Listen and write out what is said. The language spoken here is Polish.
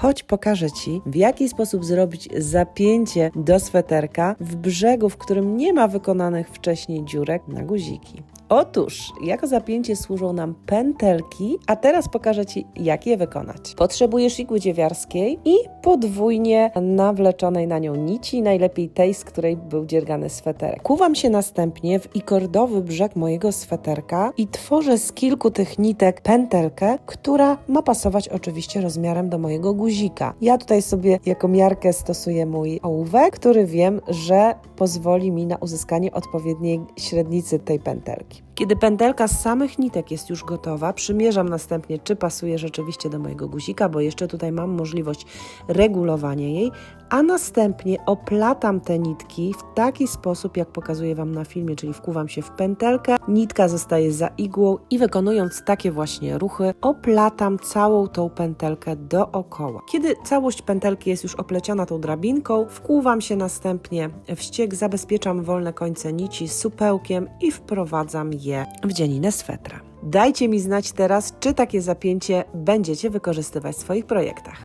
Chodź pokażę Ci, w jaki sposób zrobić zapięcie do sweterka w brzegu, w którym nie ma wykonanych wcześniej dziurek na guziki. Otóż, jako zapięcie służą nam pętelki, a teraz pokażę Ci, jak je wykonać. Potrzebujesz igły dziewiarskiej i podwójnie nawleczonej na nią nici, najlepiej tej, z której był dziergany sweterek. Kuwam się następnie w ikordowy brzeg mojego sweterka i tworzę z kilku tych nitek pętelkę, która ma pasować oczywiście rozmiarem do mojego guzika. Ja tutaj sobie jako miarkę stosuję mój ołówek, który wiem, że pozwoli mi na uzyskanie odpowiedniej średnicy tej pętelki. Kiedy pętelka z samych nitek jest już gotowa, przymierzam następnie, czy pasuje rzeczywiście do mojego guzika, bo jeszcze tutaj mam możliwość regulowania jej, a następnie oplatam te nitki w taki sposób, jak pokazuję Wam na filmie, czyli wkuwam się w pętelkę, nitka zostaje za igłą i wykonując takie właśnie ruchy, oplatam całą tą pętelkę dookoła. Kiedy całość pętelki jest już opleciona tą drabinką, wkuwam się następnie w ścieg, zabezpieczam wolne końce nici supełkiem i wprowadzam je w dzieninę swetra. Dajcie mi znać teraz, czy takie zapięcie będziecie wykorzystywać w swoich projektach.